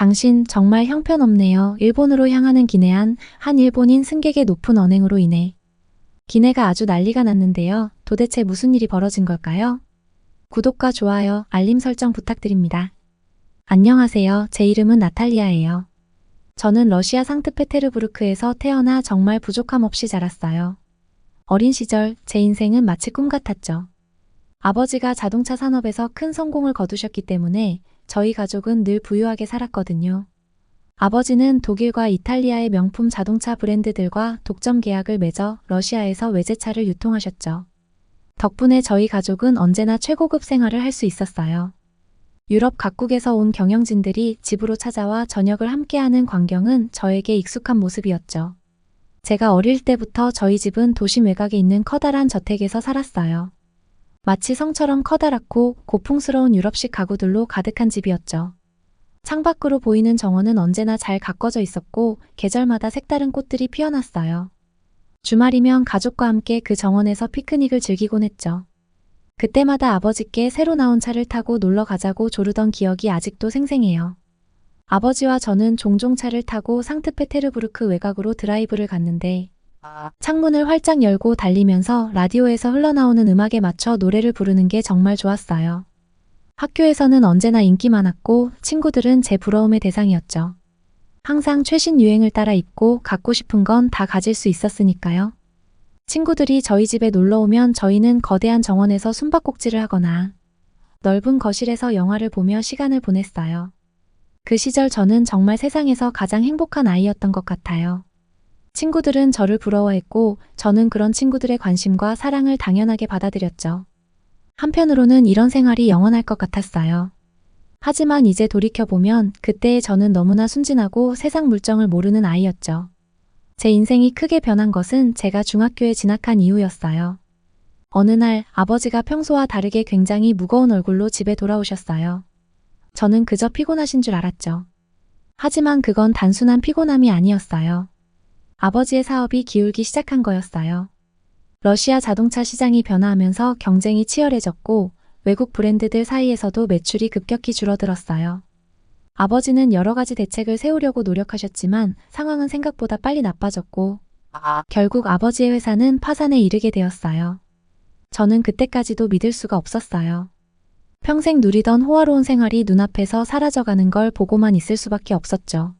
당신 정말 형편없네요. 일본으로 향하는 기내한 한 일본인 승객의 높은 언행으로 인해 기내가 아주 난리가 났는데요. 도대체 무슨 일이 벌어진 걸까요? 구독과 좋아요, 알림 설정 부탁드립니다. 안녕하세요. 제 이름은 나탈리아예요. 저는 러시아 상트페테르부르크에서 태어나 정말 부족함 없이 자랐어요. 어린 시절 제 인생은 마치 꿈 같았죠. 아버지가 자동차 산업에서 큰 성공을 거두셨기 때문에 저희 가족은 늘 부유하게 살았거든요. 아버지는 독일과 이탈리아의 명품 자동차 브랜드들과 독점 계약을 맺어 러시아에서 외제차를 유통하셨죠. 덕분에 저희 가족은 언제나 최고급 생활을 할 수 있었어요. 유럽 각국에서 온 경영진들이 집으로 찾아와 저녁을 함께하는 광경은 저에게 익숙한 모습이었죠. 제가 어릴 때부터 저희 집은 도심 외곽에 있는 커다란 저택에서 살았어요. 마치 성처럼 커다랗고 고풍스러운 유럽식 가구들로 가득한 집이었죠. 창밖으로 보이는 정원은 언제나 잘 가꿔져 있었고 계절마다 색다른 꽃들이 피어났어요. 주말이면 가족과 함께 그 정원에서 피크닉을 즐기곤 했죠. 그때마다 아버지께 새로 나온 차를 타고 놀러 가자고 조르던 기억이 아직도 생생해요. 아버지와 저는 종종 차를 타고 상트페테르부르크 외곽으로 드라이브를 갔는데 창문을 활짝 열고 달리면서 라디오에서 흘러나오는 음악에 맞춰 노래를 부르는 게 정말 좋았어요. 학교에서는 언제나 인기 많았고 친구들은 제 부러움의 대상이었죠. 항상 최신 유행을 따라 입고 갖고 싶은 건 다 가질 수 있었으니까요. 친구들이 저희 집에 놀러 오면 저희는 거대한 정원에서 숨바꼭질을 하거나 넓은 거실에서 영화를 보며 시간을 보냈어요. 그 시절 저는 정말 세상에서 가장 행복한 아이였던 것 같아요. 친구들은 저를 부러워했고 저는 그런 친구들의 관심과 사랑을 당연하게 받아들였죠. 한편으로는 이런 생활이 영원할 것 같았어요. 하지만 이제 돌이켜보면 그때의 저는 너무나 순진하고 세상 물정을 모르는 아이였죠. 제 인생이 크게 변한 것은 제가 중학교에 진학한 이후였어요. 어느 날 아버지가 평소와 다르게 굉장히 무거운 얼굴로 집에 돌아오셨어요. 저는 그저 피곤하신 줄 알았죠. 하지만 그건 단순한 피곤함이 아니었어요. 아버지의 사업이 기울기 시작한 거였어요. 러시아 자동차 시장이 변화하면서 경쟁이 치열해졌고 외국 브랜드들 사이에서도 매출이 급격히 줄어들었어요. 아버지는 여러 가지 대책을 세우려고 노력하셨지만 상황은 생각보다 빨리 나빠졌고 결국 아버지의 회사는 파산에 이르게 되었어요. 저는 그때까지도 믿을 수가 없었어요. 평생 누리던 호화로운 생활이 눈앞에서 사라져가는 걸 보고만 있을 수밖에 없었죠.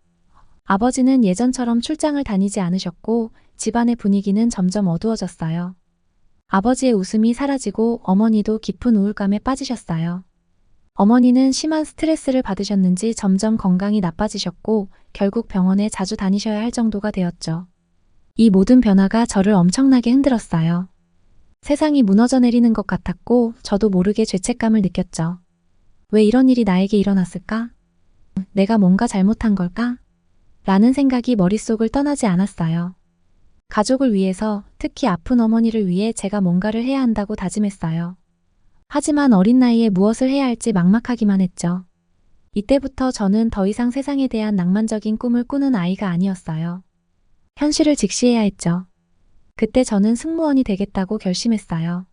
아버지는 예전처럼 출장을 다니지 않으셨고 집안의 분위기는 점점 어두워졌어요. 아버지의 웃음이 사라지고 어머니도 깊은 우울감에 빠지셨어요. 어머니는 심한 스트레스를 받으셨는지 점점 건강이 나빠지셨고 결국 병원에 자주 다니셔야 할 정도가 되었죠. 이 모든 변화가 저를 엄청나게 흔들었어요. 세상이 무너져 내리는 것 같았고 저도 모르게 죄책감을 느꼈죠. 왜 이런 일이 나에게 일어났을까? 내가 뭔가 잘못한 걸까? 라는 생각이 머릿속을 떠나지 않았어요. 가족을 위해서, 특히 아픈 어머니를 위해 제가 뭔가를 해야 한다고 다짐했어요. 하지만 어린 나이에 무엇을 해야 할지 막막하기만 했죠. 이때부터 저는 더 이상 세상에 대한 낭만적인 꿈을 꾸는 아이가 아니었어요. 현실을 직시해야 했죠. 그때 저는 승무원이 되겠다고 결심했어요.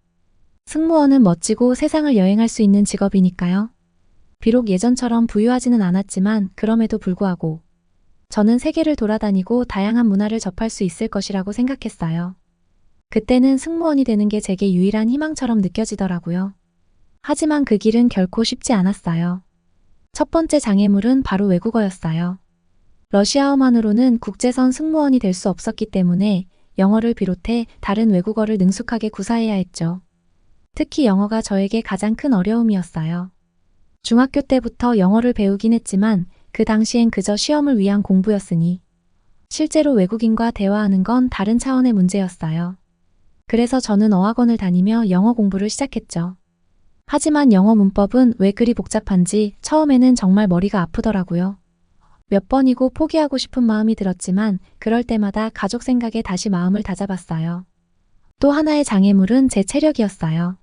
승무원은 멋지고 세상을 여행할 수 있는 직업이니까요. 비록 예전처럼 부유하지는 않았지만 그럼에도 불구하고 저는 세계를 돌아다니고 다양한 문화를 접할 수 있을 것이라고 생각했어요. 그때는 승무원이 되는 게 제게 유일한 희망처럼 느껴지더라고요. 하지만 그 길은 결코 쉽지 않았어요. 첫 번째 장애물은 바로 외국어였어요. 러시아어만으로는 국제선 승무원이 될 수 없었기 때문에 영어를 비롯해 다른 외국어를 능숙하게 구사해야 했죠. 특히 영어가 저에게 가장 큰 어려움이었어요. 중학교 때부터 영어를 배우긴 했지만 그 당시엔 그저 시험을 위한 공부였으니 실제로 외국인과 대화하는 건 다른 차원의 문제였어요. 그래서 저는 어학원을 다니며 영어 공부를 시작했죠. 하지만 영어 문법은 왜 그리 복잡한지 처음에는 정말 머리가 아프더라고요. 몇 번이고 포기하고 싶은 마음이 들었지만 그럴 때마다 가족 생각에 다시 마음을 다잡았어요. 또 하나의 장애물은 제 체력이었어요.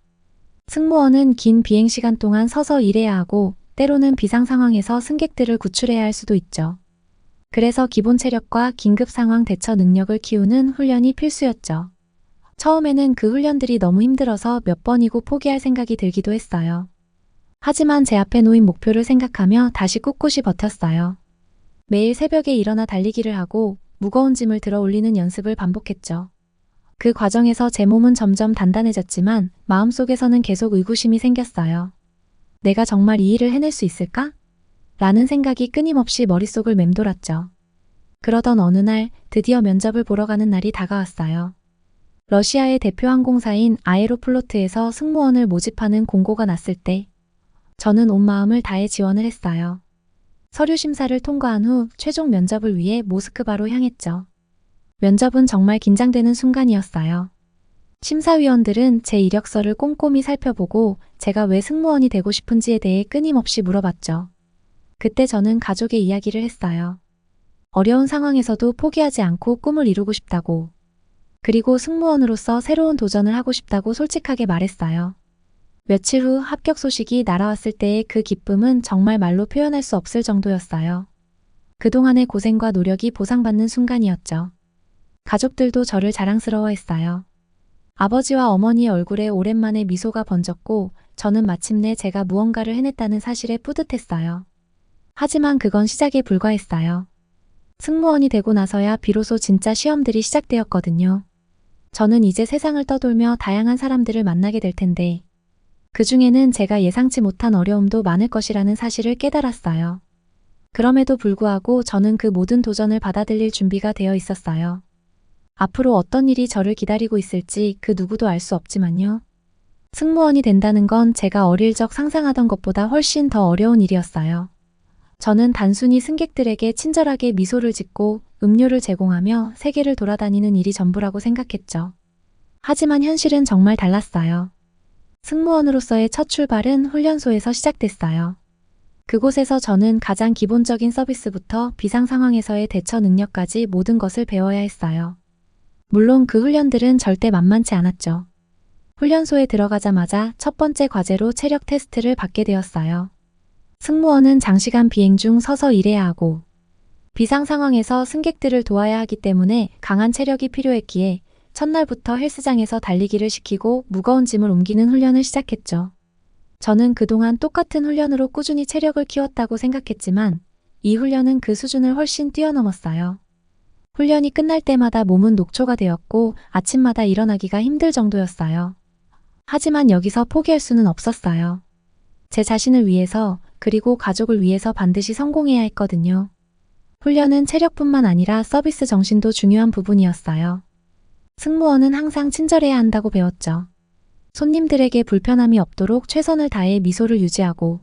승무원은 긴 비행 시간 동안 서서 일해야 하고 때로는 비상 상황에서 승객들을 구출해야 할 수도 있죠. 그래서 기본 체력과 긴급 상황 대처 능력을 키우는 훈련이 필수였죠. 처음에는 그 훈련들이 너무 힘들어서 몇 번이고 포기할 생각이 들기도 했어요. 하지만 제 앞에 놓인 목표를 생각하며 다시 꿋꿋이 버텼어요. 매일 새벽에 일어나 달리기를 하고 무거운 짐을 들어 올리는 연습을 반복했죠. 그 과정에서 제 몸은 점점 단단해졌지만 마음속에서는 계속 의구심이 생겼어요. 내가 정말 이 일을 해낼 수 있을까? 라는 생각이 끊임없이 머릿속을 맴돌았죠. 그러던 어느 날 드디어 면접을 보러 가는 날이 다가왔어요. 러시아의 대표 항공사인 아에로플로트에서 승무원을 모집하는 공고가 났을 때 저는 온 마음을 다해 지원을 했어요. 서류 심사를 통과한 후 최종 면접을 위해 모스크바로 향했죠. 면접은 정말 긴장되는 순간이었어요. 심사위원들은 제 이력서를 꼼꼼히 살펴보고 제가 왜 승무원이 되고 싶은지에 대해 끊임없이 물어봤죠. 그때 저는 가족의 이야기를 했어요. 어려운 상황에서도 포기하지 않고 꿈을 이루고 싶다고. 그리고 승무원으로서 새로운 도전을 하고 싶다고 솔직하게 말했어요. 며칠 후 합격 소식이 날아왔을 때의 그 기쁨은 정말 말로 표현할 수 없을 정도였어요. 그동안의 고생과 노력이 보상받는 순간이었죠. 가족들도 저를 자랑스러워했어요. 아버지와 어머니의 얼굴에 오랜만에 미소가 번졌고 저는 마침내 제가 무언가를 해냈다는 사실에 뿌듯했어요. 하지만 그건 시작에 불과했어요. 승무원이 되고 나서야 비로소 진짜 시험들이 시작되었거든요. 저는 이제 세상을 떠돌며 다양한 사람들을 만나게 될 텐데, 그 중에는 제가 예상치 못한 어려움도 많을 것이라는 사실을 깨달았어요. 그럼에도 불구하고 저는 그 모든 도전을 받아들일 준비가 되어 있었어요. 앞으로 어떤 일이 저를 기다리고 있을지 그 누구도 알 수 없지만요. 승무원이 된다는 건 제가 어릴 적 상상하던 것보다 훨씬 더 어려운 일이었어요. 저는 단순히 승객들에게 친절하게 미소를 짓고 음료를 제공하며 세계를 돌아다니는 일이 전부라고 생각했죠. 하지만 현실은 정말 달랐어요. 승무원으로서의 첫 출발은 훈련소에서 시작됐어요. 그곳에서 저는 가장 기본적인 서비스부터 비상 상황에서의 대처 능력까지 모든 것을 배워야 했어요. 물론 그 훈련들은 절대 만만치 않았죠. 훈련소에 들어가자마자 첫 번째 과제로 체력 테스트를 받게 되었어요. 승무원은 장시간 비행 중 서서 일해야 하고 비상 상황에서 승객들을 도와야 하기 때문에 강한 체력이 필요했기에 첫날부터 헬스장에서 달리기를 시키고 무거운 짐을 옮기는 훈련을 시작했죠. 저는 그동안 똑같은 훈련으로 꾸준히 체력을 키웠다고 생각했지만 이 훈련은 그 수준을 훨씬 뛰어넘었어요. 훈련이 끝날 때마다 몸은 녹초가 되었고 아침마다 일어나기가 힘들 정도였어요. 하지만 여기서 포기할 수는 없었어요. 제 자신을 위해서 그리고 가족을 위해서 반드시 성공해야 했거든요. 훈련은 체력뿐만 아니라 서비스 정신도 중요한 부분이었어요. 승무원은 항상 친절해야 한다고 배웠죠. 손님들에게 불편함이 없도록 최선을 다해 미소를 유지하고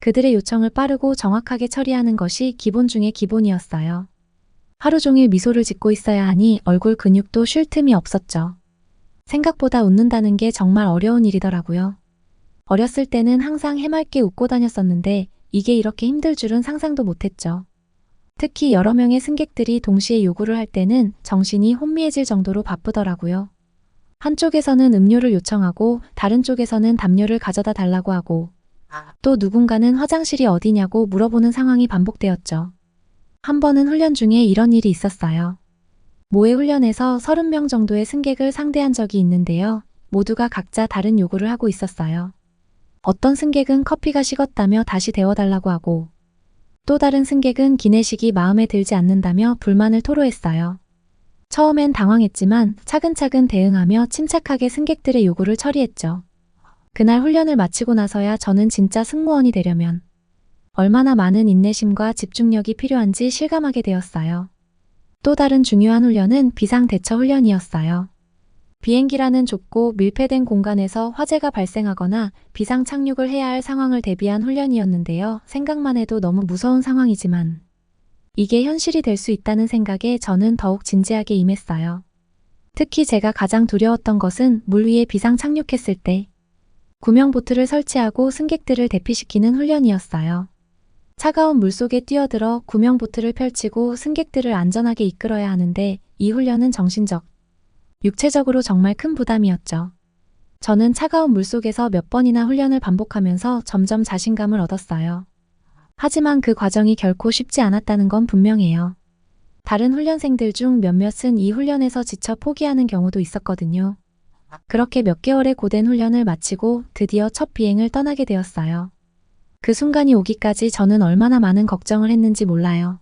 그들의 요청을 빠르고 정확하게 처리하는 것이 기본 중의 기본이었어요. 하루 종일 미소를 짓고 있어야 하니 얼굴 근육도 쉴 틈이 없었죠. 생각보다 웃는다는 게 정말 어려운 일이더라고요. 어렸을 때는 항상 해맑게 웃고 다녔었는데 이게 이렇게 힘들 줄은 상상도 못했죠. 특히 여러 명의 승객들이 동시에 요구를 할 때는 정신이 혼미해질 정도로 바쁘더라고요. 한쪽에서는 음료를 요청하고 다른 쪽에서는 담요를 가져다 달라고 하고 또 누군가는 화장실이 어디냐고 물어보는 상황이 반복되었죠. 한 번은 훈련 중에 이런 일이 있었어요. 모의 훈련에서 30명 정도의 승객을 상대한 적이 있는데요. 모두가 각자 다른 요구를 하고 있었어요. 어떤 승객은 커피가 식었다며 다시 데워달라고 하고 또 다른 승객은 기내식이 마음에 들지 않는다며 불만을 토로했어요. 처음엔 당황했지만 차근차근 대응하며 침착하게 승객들의 요구를 처리했죠. 그날 훈련을 마치고 나서야 저는 진짜 승무원이 되려면 얼마나 많은 인내심과 집중력이 필요한지 실감하게 되었어요. 또 다른 중요한 훈련은 비상대처 훈련이었어요. 비행기라는 좁고 밀폐된 공간에서 화재가 발생하거나 비상 착륙을 해야 할 상황을 대비한 훈련이었는데요. 생각만 해도 너무 무서운 상황이지만 이게 현실이 될 수 있다는 생각에 저는 더욱 진지하게 임했어요. 특히 제가 가장 두려웠던 것은 물 위에 비상 착륙했을 때 구명 보트를 설치하고 승객들을 대피시키는 훈련이었어요. 차가운 물 속에 뛰어들어 구명 보트를 펼치고 승객들을 안전하게 이끌어야 하는데 이 훈련은 정신적, 육체적으로 정말 큰 부담이었죠. 저는 차가운 물 속에서 몇 번이나 훈련을 반복하면서 점점 자신감을 얻었어요. 하지만 그 과정이 결코 쉽지 않았다는 건 분명해요. 다른 훈련생들 중 몇몇은 이 훈련에서 지쳐 포기하는 경우도 있었거든요. 그렇게 몇 개월의 고된 훈련을 마치고 드디어 첫 비행을 떠나게 되었어요. 그 순간이 오기까지 저는 얼마나 많은 걱정을 했는지 몰라요.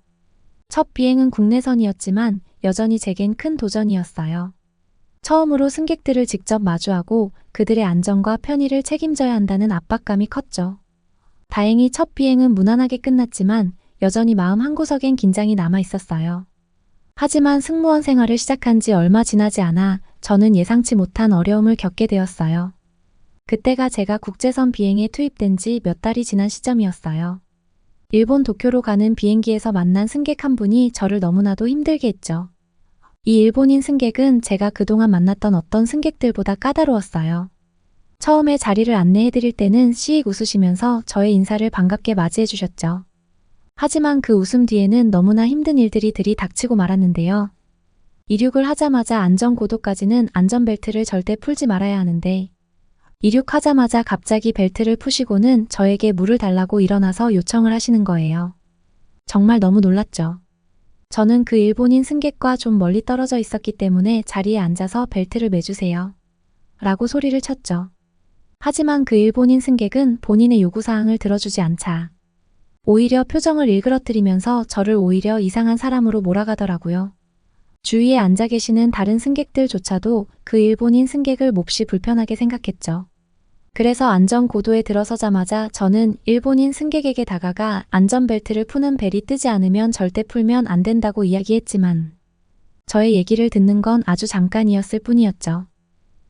첫 비행은 국내선이었지만 여전히 제겐 큰 도전이었어요. 처음으로 승객들을 직접 마주하고 그들의 안전과 편의를 책임져야 한다는 압박감이 컸죠. 다행히 첫 비행은 무난하게 끝났지만 여전히 마음 한구석엔 긴장이 남아 있었어요. 하지만 승무원 생활을 시작한 지 얼마 지나지 않아 저는 예상치 못한 어려움을 겪게 되었어요. 그때가 제가 국제선 비행에 투입된 지 몇 달이 지난 시점이었어요. 일본 도쿄로 가는 비행기에서 만난 승객 한 분이 저를 너무나도 힘들게 했죠. 이 일본인 승객은 제가 그동안 만났던 어떤 승객들보다 까다로웠어요. 처음에 자리를 안내해드릴 때는 씩 웃으시면서 저의 인사를 반갑게 맞이해 주셨죠. 하지만 그 웃음 뒤에는 너무나 힘든 일들이 들이닥치고 말았는데요. 이륙을 하자마자 안전고도까지는 안전벨트를 절대 풀지 말아야 하는데, 이륙하자마자 갑자기 벨트를 푸시고는 저에게 물을 달라고 일어나서 요청을 하시는 거예요. 정말 너무 놀랐죠. 저는 그 일본인 승객과 좀 멀리 떨어져 있었기 때문에 자리에 앉아서 벨트를 매주세요. 라고 소리를 쳤죠. 하지만 그 일본인 승객은 본인의 요구사항을 들어주지 않자. 오히려 표정을 일그러뜨리면서 저를 오히려 이상한 사람으로 몰아가더라고요. 주위에 앉아 계시는 다른 승객들조차도 그 일본인 승객을 몹시 불편하게 생각했죠. 그래서 안전 고도에 들어서자마자 저는 일본인 승객에게 다가가 안전벨트를 푸는 벨이 뜨지 않으면 절대 풀면 안 된다고 이야기했지만 저의 얘기를 듣는 건 아주 잠깐이었을 뿐이었죠.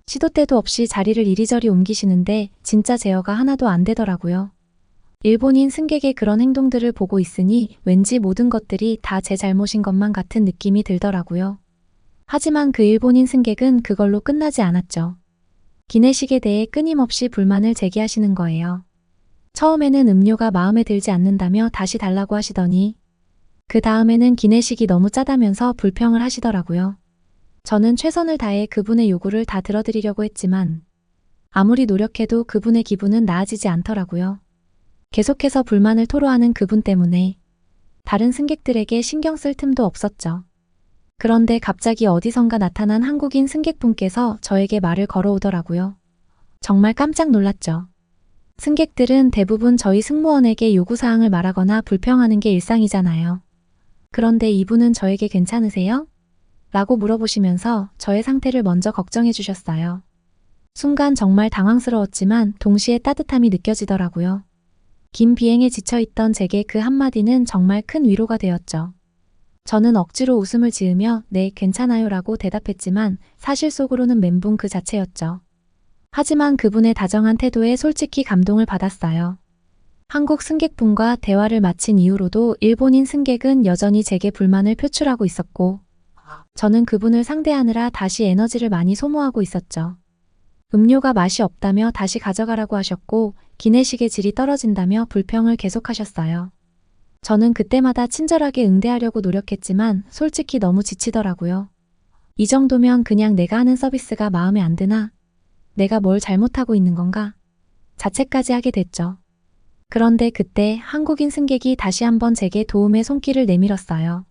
시도 때도 없이 자리를 이리저리 옮기시는데 진짜 제어가 하나도 안 되더라고요. 일본인 승객의 그런 행동들을 보고 있으니 왠지 모든 것들이 다 제 잘못인 것만 같은 느낌이 들더라고요. 하지만 그 일본인 승객은 그걸로 끝나지 않았죠. 기내식에 대해 끊임없이 불만을 제기하시는 거예요. 처음에는 음료가 마음에 들지 않는다며 다시 달라고 하시더니 그 다음에는 기내식이 너무 짜다면서 불평을 하시더라고요. 저는 최선을 다해 그분의 요구를 다 들어드리려고 했지만 아무리 노력해도 그분의 기분은 나아지지 않더라고요. 계속해서 불만을 토로하는 그분 때문에 다른 승객들에게 신경 쓸 틈도 없었죠. 그런데 갑자기 어디선가 나타난 한국인 승객분께서 저에게 말을 걸어오더라고요. 정말 깜짝 놀랐죠. 승객들은 대부분 저희 승무원에게 요구사항을 말하거나 불평하는 게 일상이잖아요. 그런데 이분은 저에게 괜찮으세요? 라고 물어보시면서 저의 상태를 먼저 걱정해 주셨어요. 순간 정말 당황스러웠지만 동시에 따뜻함이 느껴지더라고요. 긴 비행에 지쳐있던 제게 그 한마디는 정말 큰 위로가 되었죠. 저는 억지로 웃음을 지으며 네, 괜찮아요 라고 대답했지만 사실 속으로는 멘붕 그 자체였죠. 하지만 그분의 다정한 태도에 솔직히 감동을 받았어요. 한국 승객분과 대화를 마친 이후로도 일본인 승객은 여전히 제게 불만을 표출하고 있었고, 저는 그분을 상대하느라 다시 에너지를 많이 소모하고 있었죠. 음료가 맛이 없다며 다시 가져가라고 하셨고 기내식의 질이 떨어진다며 불평을 계속하셨어요. 저는 그때마다 친절하게 응대하려고 노력했지만 솔직히 너무 지치더라고요. 이 정도면 그냥 내가 하는 서비스가 마음에 안 드나? 내가 뭘 잘못하고 있는 건가? 자책까지 하게 됐죠. 그런데 그때 한국인 승객이 다시 한번 제게 도움의 손길을 내밀었어요.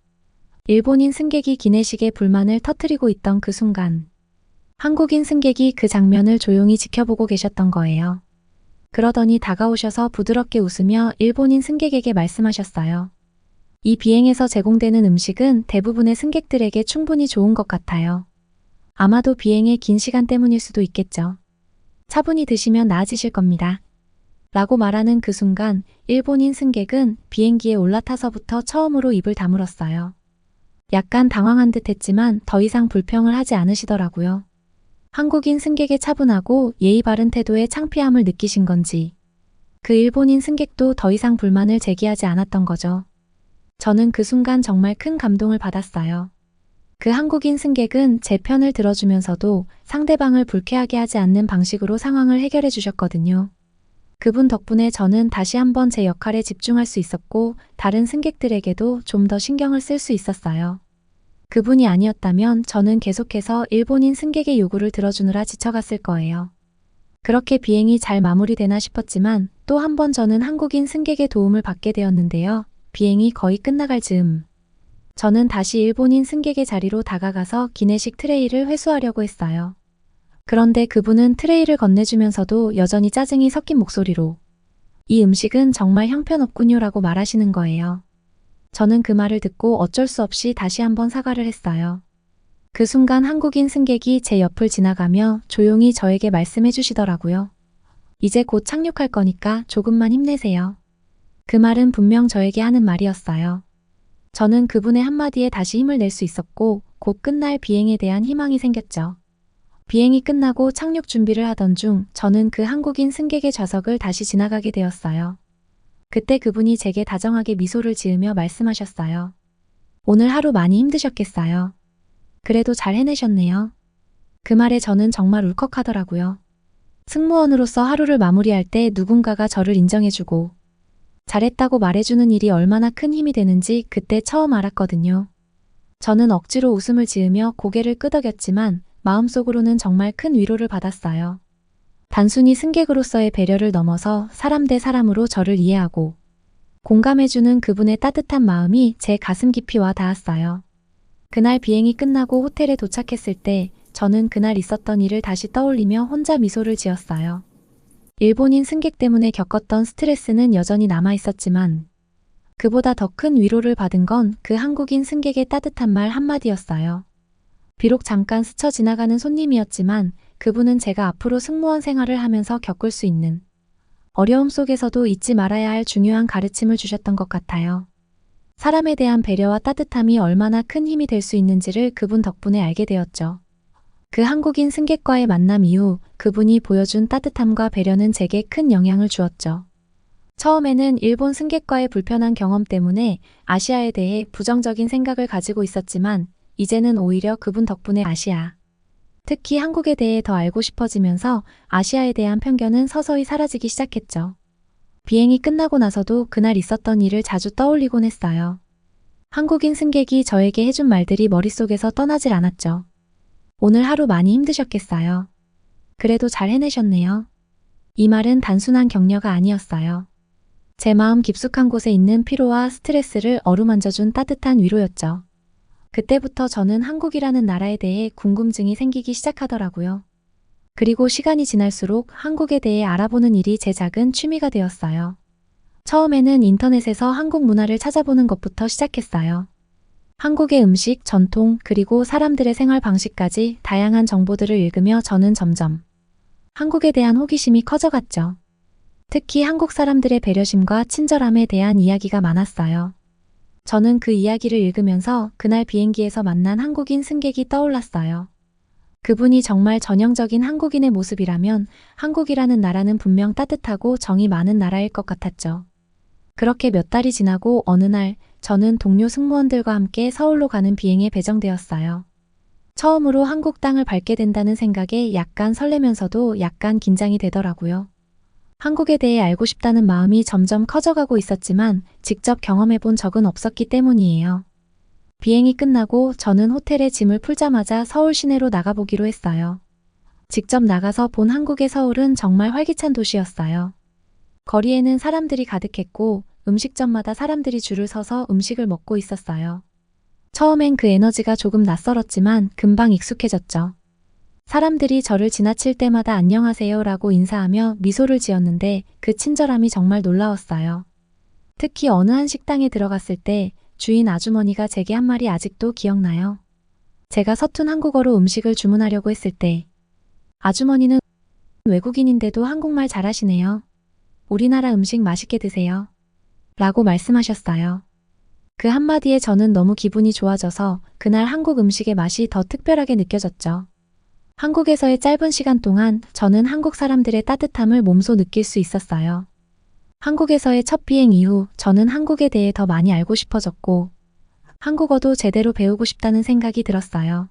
일본인 승객이 기내식의 불만을 터트리고 있던 그 순간 한국인 승객이 그 장면을 조용히 지켜보고 계셨던 거예요. 그러더니 다가오셔서 부드럽게 웃으며 일본인 승객에게 말씀하셨어요. 이 비행에서 제공되는 음식은 대부분의 승객들에게 충분히 좋은 것 같아요. 아마도 비행의 긴 시간 때문일 수도 있겠죠. 차분히 드시면 나아지실 겁니다. 라고 말하는 그 순간 일본인 승객은 비행기에 올라타서부터 처음으로 입을 다물었어요. 약간 당황한 듯 했지만 더 이상 불평을 하지 않으시더라고요. 한국인 승객의 차분하고 예의 바른 태도에 창피함을 느끼신 건지 그 일본인 승객도 더 이상 불만을 제기하지 않았던 거죠. 저는 그 순간 정말 큰 감동을 받았어요. 그 한국인 승객은 제 편을 들어주면서도 상대방을 불쾌하게 하지 않는 방식으로 상황을 해결해 주셨거든요. 그분 덕분에 저는 다시 한번 제 역할에 집중할 수 있었고 다른 승객들에게도 좀 더 신경을 쓸 수 있었어요. 그분이 아니었다면 저는 계속해서 일본인 승객의 요구를 들어주느라 지쳐갔을 거예요. 그렇게 비행이 잘 마무리되나 싶었지만 또 한 번 저는 한국인 승객의 도움을 받게 되었는데요. 비행이 거의 끝나갈 즈음. 저는 다시 일본인 승객의 자리로 다가가서 기내식 트레이를 회수하려고 했어요. 그런데 그분은 트레이를 건네주면서도 여전히 짜증이 섞인 목소리로 이 음식은 정말 형편없군요 라고 말하시는 거예요. 저는 그 말을 듣고 어쩔 수 없이 다시 한번 사과를 했어요. 그 순간 한국인 승객이 제 옆을 지나가며 조용히 저에게 말씀해 주시더라고요. 이제 곧 착륙할 거니까 조금만 힘내세요. 그 말은 분명 저에게 하는 말이었어요. 저는 그분의 한마디에 다시 힘을 낼 수 있었고 곧 끝날 비행에 대한 희망이 생겼죠. 비행이 끝나고 착륙 준비를 하던 중 저는 그 한국인 승객의 좌석을 다시 지나가게 되었어요. 그때 그분이 제게 다정하게 미소를 지으며 말씀하셨어요. 오늘 하루 많이 힘드셨겠어요. 그래도 잘 해내셨네요. 그 말에 저는 정말 울컥하더라고요. 승무원으로서 하루를 마무리할 때 누군가가 저를 인정해주고 잘했다고 말해주는 일이 얼마나 큰 힘이 되는지 그때 처음 알았거든요. 저는 억지로 웃음을 지으며 고개를 끄덕였지만 마음속으로는 정말 큰 위로를 받았어요. 단순히 승객으로서의 배려를 넘어서 사람 대 사람으로 저를 이해하고 공감해주는 그분의 따뜻한 마음이 제 가슴 깊이 와 닿았어요. 그날 비행이 끝나고 호텔에 도착했을 때 저는 그날 있었던 일을 다시 떠올리며 혼자 미소를 지었어요. 일본인 승객 때문에 겪었던 스트레스는 여전히 남아 있었지만 그보다 더 큰 위로를 받은 건 그 한국인 승객의 따뜻한 말 한마디였어요. 비록 잠깐 스쳐 지나가는 손님이었지만 그분은 제가 앞으로 승무원 생활을 하면서 겪을 수 있는 어려움 속에서도 잊지 말아야 할 중요한 가르침을 주셨던 것 같아요. 사람에 대한 배려와 따뜻함이 얼마나 큰 힘이 될 수 있는지를 그분 덕분에 알게 되었죠. 그 한국인 승객과의 만남 이후 그분이 보여준 따뜻함과 배려는 제게 큰 영향을 주었죠. 처음에는 일본 승객과의 불편한 경험 때문에 아시아에 대해 부정적인 생각을 가지고 있었지만 이제는 오히려 그분 덕분에 아시아, 특히 한국에 대해 더 알고 싶어지면서 아시아에 대한 편견은 서서히 사라지기 시작했죠. 비행이 끝나고 나서도 그날 있었던 일을 자주 떠올리곤 했어요. 한국인 승객이 저에게 해준 말들이 머릿속에서 떠나질 않았죠. 오늘 하루 많이 힘드셨겠어요. 그래도 잘 해내셨네요. 이 말은 단순한 격려가 아니었어요. 제 마음 깊숙한 곳에 있는 피로와 스트레스를 어루만져준 따뜻한 위로였죠. 그때부터 저는 한국이라는 나라에 대해 궁금증이 생기기 시작하더라고요. 그리고 시간이 지날수록 한국에 대해 알아보는 일이 제 작은 취미가 되었어요. 처음에는 인터넷에서 한국 문화를 찾아보는 것부터 시작했어요. 한국의 음식, 전통, 그리고 사람들의 생활 방식까지 다양한 정보들을 읽으며 저는 점점 한국에 대한 호기심이 커져갔죠. 특히 한국 사람들의 배려심과 친절함에 대한 이야기가 많았어요. 저는 그 이야기를 읽으면서 그날 비행기에서 만난 한국인 승객이 떠올랐어요. 그분이 정말 전형적인 한국인의 모습이라면 한국이라는 나라는 분명 따뜻하고 정이 많은 나라일 것 같았죠. 그렇게 몇 달이 지나고 어느 날 저는 동료 승무원들과 함께 서울로 가는 비행에 배정되었어요. 처음으로 한국 땅을 밟게 된다는 생각에 약간 설레면서도 약간 긴장이 되더라고요. 한국에 대해 알고 싶다는 마음이 점점 커져가고 있었지만 직접 경험해 본 적은 없었기 때문이에요. 비행이 끝나고 저는 호텔에 짐을 풀자마자 서울 시내로 나가보기로 했어요. 직접 나가서 본 한국의 서울은 정말 활기찬 도시였어요. 거리에는 사람들이 가득했고 음식점마다 사람들이 줄을 서서 음식을 먹고 있었어요. 처음엔 그 에너지가 조금 낯설었지만 금방 익숙해졌죠. 사람들이 저를 지나칠 때마다 안녕하세요 라고 인사하며 미소를 지었는데 그 친절함이 정말 놀라웠어요. 특히 어느 한 식당에 들어갔을 때 주인 아주머니가 제게 한 말이 아직도 기억나요. 제가 서툰 한국어로 음식을 주문하려고 했을 때 아주머니는 외국인인데도 한국말 잘하시네요. 우리나라 음식 맛있게 드세요. 라고 말씀하셨어요. 그 한마디에 저는 너무 기분이 좋아져서 그날 한국 음식의 맛이 더 특별하게 느껴졌죠. 한국에서의 짧은 시간 동안 저는 한국 사람들의 따뜻함을 몸소 느낄 수 있었어요. 한국에서의 첫 비행 이후 저는 한국에 대해 더 많이 알고 싶어졌고 한국어도 제대로 배우고 싶다는 생각이 들었어요.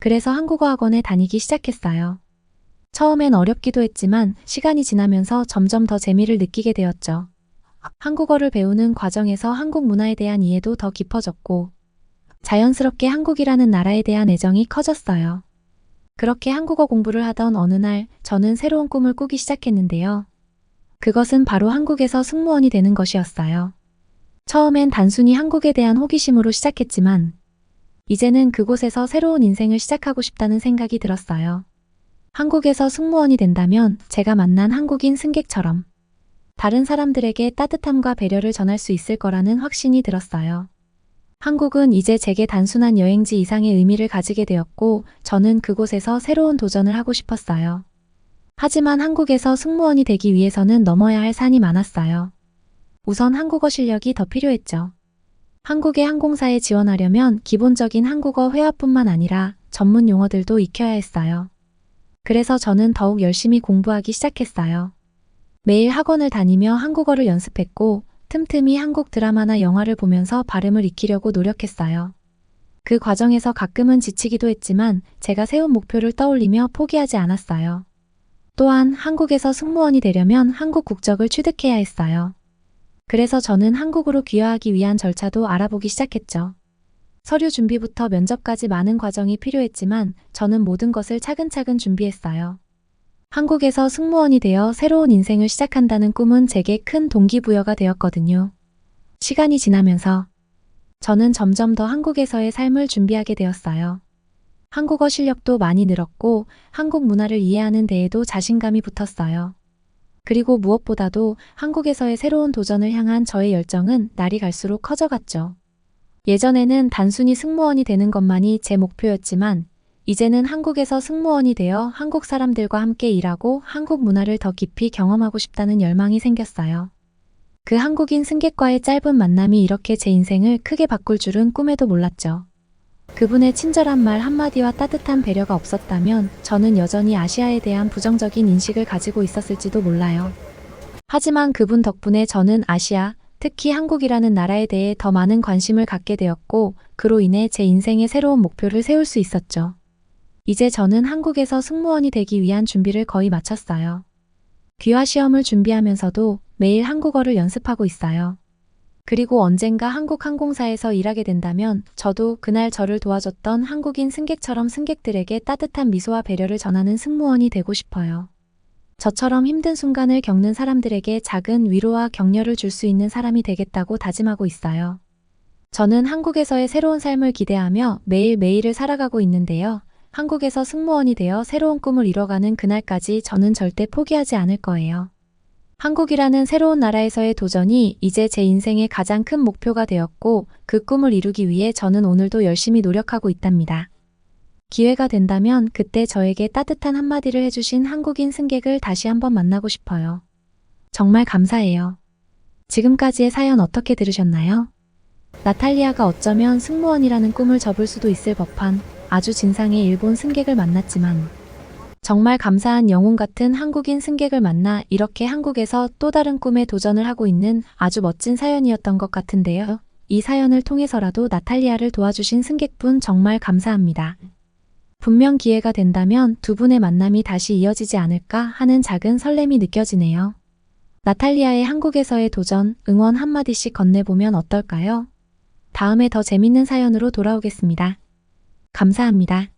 그래서 한국어 학원에 다니기 시작했어요. 처음엔 어렵기도 했지만 시간이 지나면서 점점 더 재미를 느끼게 되었죠. 한국어를 배우는 과정에서 한국 문화에 대한 이해도 더 깊어졌고 자연스럽게 한국이라는 나라에 대한 애정이 커졌어요. 그렇게 한국어 공부를 하던 어느 날 저는 새로운 꿈을 꾸기 시작했는데요. 그것은 바로 한국에서 승무원이 되는 것이었어요. 처음엔 단순히 한국에 대한 호기심으로 시작했지만 이제는 그곳에서 새로운 인생을 시작하고 싶다는 생각이 들었어요. 한국에서 승무원이 된다면 제가 만난 한국인 승객처럼 다른 사람들에게 따뜻함과 배려를 전할 수 있을 거라는 확신이 들었어요. 한국은 이제 제게 단순한 여행지 이상의 의미를 가지게 되었고, 저는 그곳에서 새로운 도전을 하고 싶었어요. 하지만 한국에서 승무원이 되기 위해서는 넘어야 할 산이 많았어요. 우선 한국어 실력이 더 필요했죠. 한국의 항공사에 지원하려면 기본적인 한국어 회화뿐만 아니라 전문 용어들도 익혀야 했어요. 그래서 저는 더욱 열심히 공부하기 시작했어요. 매일 학원을 다니며 한국어를 연습했고, 틈틈이 한국 드라마나 영화를 보면서 발음을 익히려고 노력했어요. 그 과정에서 가끔은 지치기도 했지만 제가 세운 목표를 떠올리며 포기하지 않았어요. 또한 한국에서 승무원이 되려면 한국 국적을 취득해야 했어요. 그래서 저는 한국으로 귀화하기 위한 절차도 알아보기 시작했죠. 서류 준비부터 면접까지 많은 과정이 필요했지만 저는 모든 것을 차근차근 준비했어요. 한국에서 승무원이 되어 새로운 인생을 시작한다는 꿈은 제게 큰 동기부여가 되었거든요. 시간이 지나면서 저는 점점 더 한국에서의 삶을 준비하게 되었어요. 한국어 실력도 많이 늘었고 한국 문화를 이해하는 데에도 자신감이 붙었어요. 그리고 무엇보다도 한국에서의 새로운 도전을 향한 저의 열정은 날이 갈수록 커져갔죠. 예전에는 단순히 승무원이 되는 것만이 제 목표였지만 이제는 한국에서 승무원이 되어 한국 사람들과 함께 일하고 한국 문화를 더 깊이 경험하고 싶다는 열망이 생겼어요. 그 한국인 승객과의 짧은 만남이 이렇게 제 인생을 크게 바꿀 줄은 꿈에도 몰랐죠. 그분의 친절한 말 한마디와 따뜻한 배려가 없었다면 저는 여전히 아시아에 대한 부정적인 인식을 가지고 있었을지도 몰라요. 하지만 그분 덕분에 저는 아시아, 특히 한국이라는 나라에 대해 더 많은 관심을 갖게 되었고, 그로 인해 제 인생의 새로운 목표를 세울 수 있었죠. 이제 저는 한국에서 승무원이 되기 위한 준비를 거의 마쳤어요. 귀화 시험을 준비하면서도 매일 한국어를 연습하고 있어요. 그리고 언젠가 한국 항공사에서 일하게 된다면 저도 그날 저를 도와줬던 한국인 승객처럼 승객들에게 따뜻한 미소와 배려를 전하는 승무원이 되고 싶어요. 저처럼 힘든 순간을 겪는 사람들에게 작은 위로와 격려를 줄 수 있는 사람이 되겠다고 다짐하고 있어요. 저는 한국에서의 새로운 삶을 기대하며 매일매일을 살아가고 있는데요. 한국에서 승무원이 되어 새로운 꿈을 이뤄가는 그날까지 저는 절대 포기하지 않을 거예요. 한국이라는 새로운 나라에서의 도전이 이제 제 인생의 가장 큰 목표가 되었고 그 꿈을 이루기 위해 저는 오늘도 열심히 노력하고 있답니다. 기회가 된다면 그때 저에게 따뜻한 한마디를 해주신 한국인 승객을 다시 한번 만나고 싶어요. 정말 감사해요. 지금까지의 사연 어떻게 들으셨나요? 나탈리아가 어쩌면 승무원이라는 꿈을 접을 수도 있을 법한 아주 진상의 일본 승객을 만났지만 정말 감사한 영웅 같은 한국인 승객을 만나 이렇게 한국에서 또 다른 꿈에 도전을 하고 있는 아주 멋진 사연이었던 것 같은데요. 이 사연을 통해서라도 나탈리아를 도와주신 승객분 정말 감사합니다. 분명 기회가 된다면 두 분의 만남이 다시 이어지지 않을까 하는 작은 설렘이 느껴지네요. 나탈리아의 한국에서의 도전, 응원 한마디씩 건네보면 어떨까요? 다음에 더 재밌는 사연으로 돌아오겠습니다. 감사합니다.